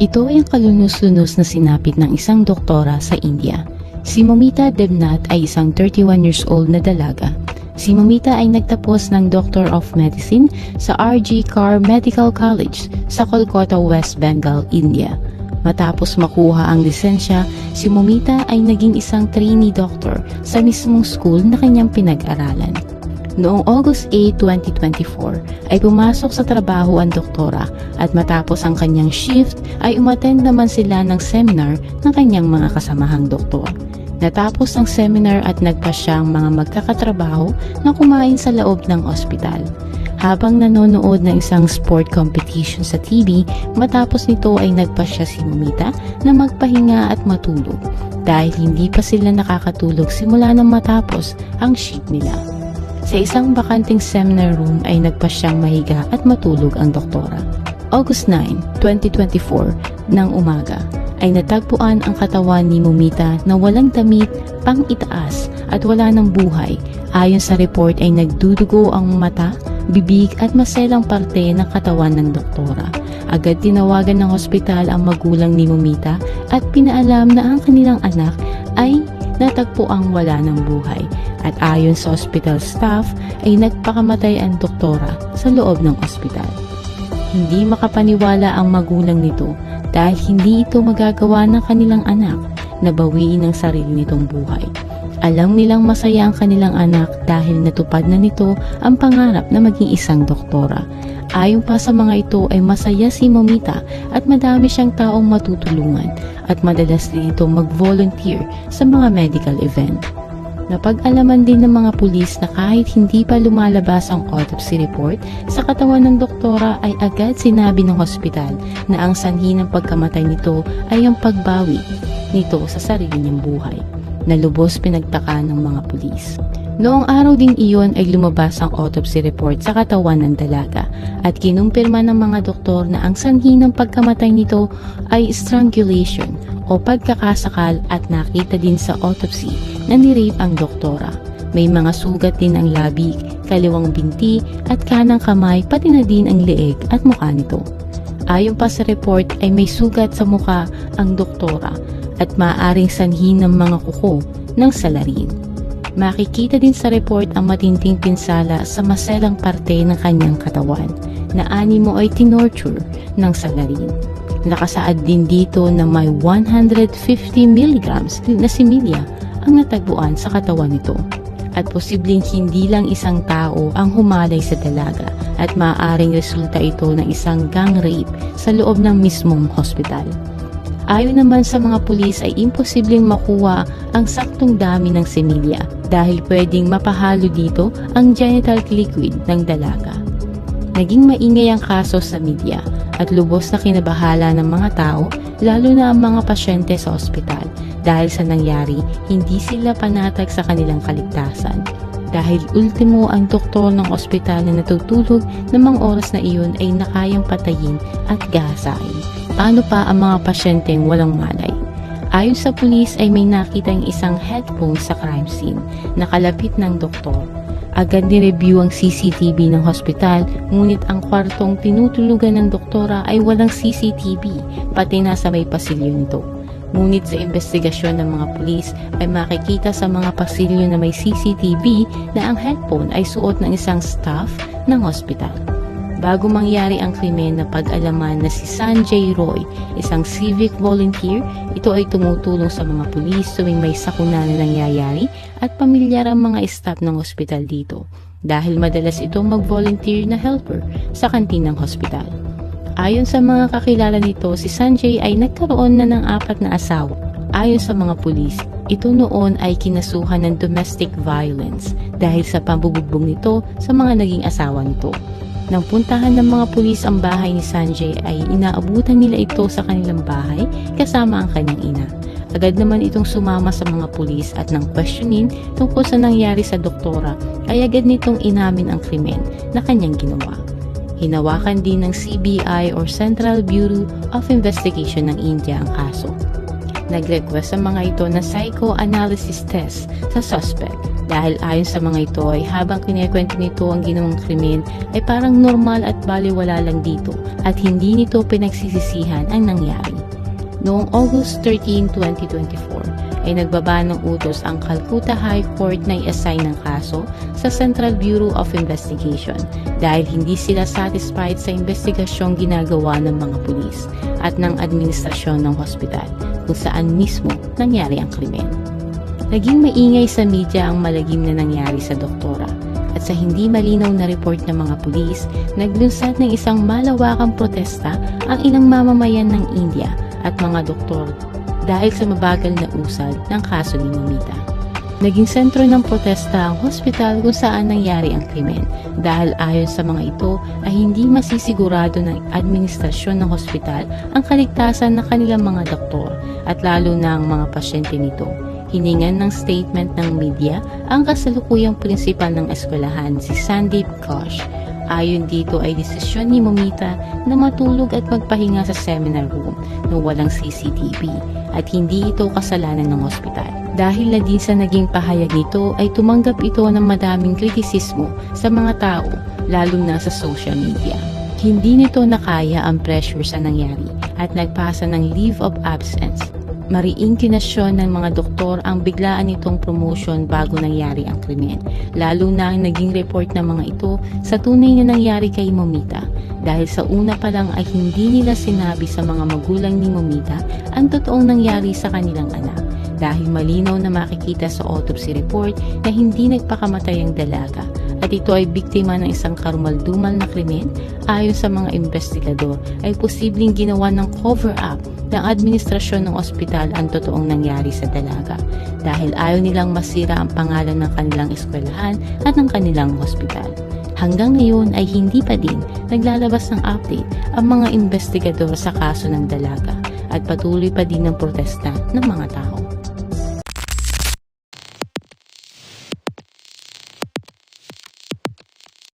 Ito ay ang kalunos-lunos na sinapit ng isang doktora sa India. Si Momita Devnath ay isang 31 years old na dalaga. Si Momita ay nagtapos ng Doctor of Medicine sa RG Kar Medical College sa Kolkata, West Bengal, India. Matapos makuha ang lisensya, si Momita ay naging isang trainee doctor sa mismong school na kanyang pinag-aralan. Noong August 8, 2024 ay pumasok sa trabaho ang doktora at matapos ang kanyang shift ay umattend naman sila ng seminar ng kanyang mga kasamahang doktor. Natapos ang seminar at nagpa siyang mga magkakatrabaho na kumain sa loob ng ospital. Habang nanonood ng isang sport competition sa TV, matapos nito ay nagpa siya si Mumita na magpahinga at matulog dahil hindi pa sila nakakatulog simula nang matapos ang shift nila. Sa isang bakanting seminar room ay nagpa siyang mahiga at matulog ang doktora. August 9, 2024, ng umaga, ay natagpuan ang katawan ni Mumita na walang damit, pang itaas at wala ng buhay. Ayon sa report ay nagdudugo ang mata, bibig at maselang parte ng katawan ng doktora. Agad tinawagan ng hospital ang magulang ni Mumita at pinaalam na ang kanilang anak ay natagpo ang wala ng buhay at ayon sa hospital staff ay nagpakamatay ang doktora sa loob ng ospital. Hindi makapaniwala ang magulang nito dahil hindi ito magagawa ng kanilang anak na bawiin ang sarili nitong buhay. Alam nilang masaya ang kanilang anak dahil natupad na nito ang pangarap na maging isang doktora. Ayon pa sa mga ito ay masaya si Momita at madami siyang taong matutulungan at madalas din ito mag-volunteer sa mga medical event. Napag-alaman din ng mga pulis na kahit hindi pa lumalabas ang autopsy report, sa katawan ng doktora ay agad sinabi ng hospital na ang sanhi ng pagkamatay nito ay ang pagbawi nito sa sarili niyang buhay, na lubos pinagtaka ng mga pulis. Noong araw ding iyon ay lumabas ang autopsy report sa katawan ng dalaga at kinumpirma ng mga doktor na ang sanhi ng pagkamatay nito ay strangulation o pagkakasakal at nakita din sa autopsy na nirape ang doktora. May mga sugat din ang labig, kaliwang binti at kanang kamay pati na din ang leeg at mukha nito. Ayon pa sa report ay may sugat sa mukha ang doktora at maaaring sanhi ng mga kuko ng salarin. Makikita din sa report ang matinding pinsala sa maselang parte ng kanyang katawan na animo ay tinorture ng salarin. Nakasaad din dito na may 150 mg na similya ang natagpuan sa katawan nito. At posibleng hindi lang isang tao ang humalay sa dalaga at maaaring resulta ito ng isang gang rape sa loob ng mismong hospital. Ayon naman sa mga pulis ay imposibleng makuha ang saktong dami ng semilya dahil pwedeng mapahalo dito ang genital liquid ng dalaga. Naging maingay ang kaso sa media at lubos na kinabahala ng mga tao lalo na ang mga pasyente sa ospital dahil sa nangyari hindi sila panatag sa kanilang kaligtasan. Dahil ultimo ang doktor ng ospital na natutulog ng mga oras na iyon ay nakayang patayin at gasain. Paano pa ang mga pasyenteng walang malay? Ayon sa pulis ay may nakitang isang headphone sa crime scene na kalapit ng doktor. Agad ni-review ang CCTV ng hospital ngunit ang kwartong tinutulugan ng doktora ay walang CCTV pati na sa may pasilyo nito. Ngunit sa investigasyon ng mga pulis ay makikita sa mga pasilyo na may CCTV na ang headphone ay suot ng isang staff ng hospital. Bago mangyari ang krimen na pag-alaman na si Sanjay Roy, isang civic volunteer, ito ay tumutulong sa mga pulis tuwing may sakuna na nangyayari at pamilyar ang mga staff ng hospital dito dahil madalas itong mag-volunteer na helper sa kantin ng hospital. Ayon sa mga kakilala nito, si Sanjay ay nagkaroon na ng apat na asawa. Ayon sa mga pulis, ito noon ay kinasuhan ng domestic violence dahil sa pambubugbog nito sa mga naging asawa nito. Nang puntahan ng mga pulis ang bahay ni Sanjay ay inaabutan nila ito sa kanilang bahay kasama ang kanyang ina. Agad naman itong sumama sa mga pulis at nang questionin tungkol sa nangyari sa doktora ay agad nitong inamin ang krimen na kanyang ginawa. Hinawakan din ng CBI or Central Bureau of Investigation ng India ang kaso. Nag-request ang mga ito na psychoanalysis test sa suspect Dahil ayon sa mga ito ay habang kinikwento nito ang ginawang krimen ay parang normal at baliwala lang dito at hindi nito pinagsisisihan ang nangyari. Noong August 13, 2024 ay nagbaba ng utos ang Calcutta High Court na i-assign ng kaso sa Central Bureau of Investigation dahil hindi sila satisfied sa investigasyong ginagawa ng mga pulis at ng administrasyon ng hospital kung saan mismo nangyari ang krimen. Naging maingay sa media ang malagim na nangyari sa doktora at sa hindi malinaw na report ng mga pulis, naglunsad ng isang malawakang protesta ang ilang mamamayan ng India at mga doktor dahil sa mabagal na usad ng kaso ni Mamita. Naging sentro ng protesta ang hospital kung saan nangyari ang krimen dahil ayon sa mga ito ay hindi masisigurado ng administrasyon ng hospital ang kaligtasan ng kanilang mga doktor at lalo na ang mga pasyente nito. Hiningan ng statement ng media ang kasalukuyang prinsipal ng eskwelahan si Sandeep Ghosh. Ayon dito ay desisyon ni Momita na matulog at magpahinga sa seminar room na walang CCTV at hindi ito kasalanan ng ospital. Dahil na din sa naging pahayag nito ay tumanggap ito ng madaming kritisismo sa mga tao lalo na sa social media. Hindi nito nakaya ang pressure sa nangyari at nagpasa ng leave of absence mariing kinasyon ng mga doktor ang biglaan nitong promotion bago nangyari ang krimen, lalo na ang naging report ng mga ito sa tunay na nangyari kay Momita. Dahil sa una pa lang ay hindi nila sinabi sa mga magulang ni Momita ang totoong nangyari sa kanilang anak. Dahil malinaw na makikita sa autopsy report na hindi nagpakamatay ang dalaga. At ito ay biktima ng isang karumaldumal na krimen. Ayon sa mga investigador ay posibleng ginawa ng cover-up ng administrasyon ng ospital ang totoong nangyari sa dalaga dahil ayaw nilang masira ang pangalan ng kanilang eskwelahan at ng kanilang hospital. Hanggang ngayon ay hindi pa din naglalabas ng update ang mga investigador sa kaso ng dalaga at patuloy pa din ang protesta ng mga tao.